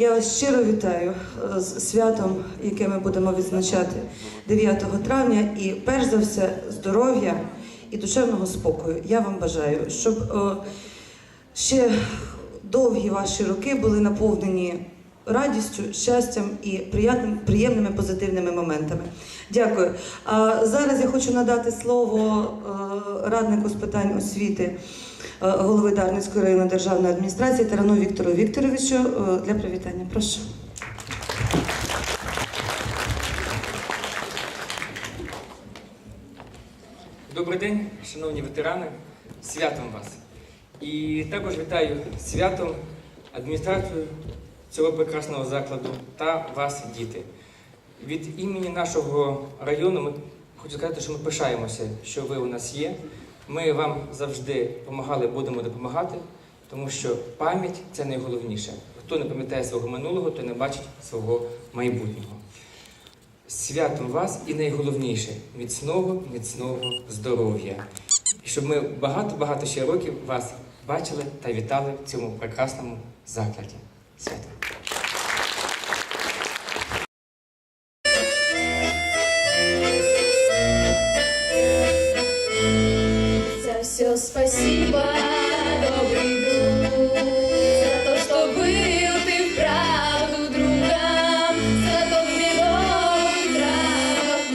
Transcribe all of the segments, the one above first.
Я вас щиро вітаю е, з святом, яке ми будемо відзначати 9 травня. І перш за все, здоров'я і душевного спокою. Я вам бажаю, щоб е, ще довгі ваші роки були наповнені радістю, щастям і приятним, приємними позитивними моментами. Дякую. А зараз я хочу надати слово е, раднику з питань освіти е, голови Дарницької районної державної адміністрації Тарану Віктору Вікторовичу е, для привітання. Прошу. Добрий день, шановні ветерани, святом вас. І також вітаю святом адміністрацію цього прекрасного закладу та вас, діти. Від імені нашого району ми хочу сказати, що ми пишаємося, що ви у нас є. Ми вам завжди допомагали, будемо допомагати, тому що пам'ять це найголовніше. Хто не пам'ятає свого минулого, той не бачить свого майбутнього. Святом вас і найголовніше міцного, міцного здоров'я. І щоб ми багато-багато ще років вас бачили та вітали в цьому прекрасному закладі. Свято! За все спасибо, добрый друг, за то, что был ты вправду другом, за тот медовый травок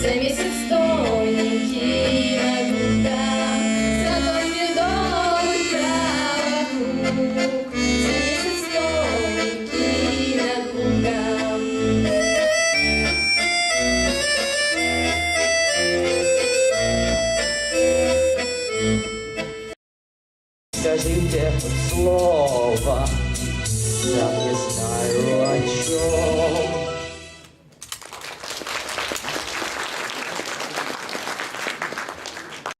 за месяц тоненький Скажите слово, я не знаю.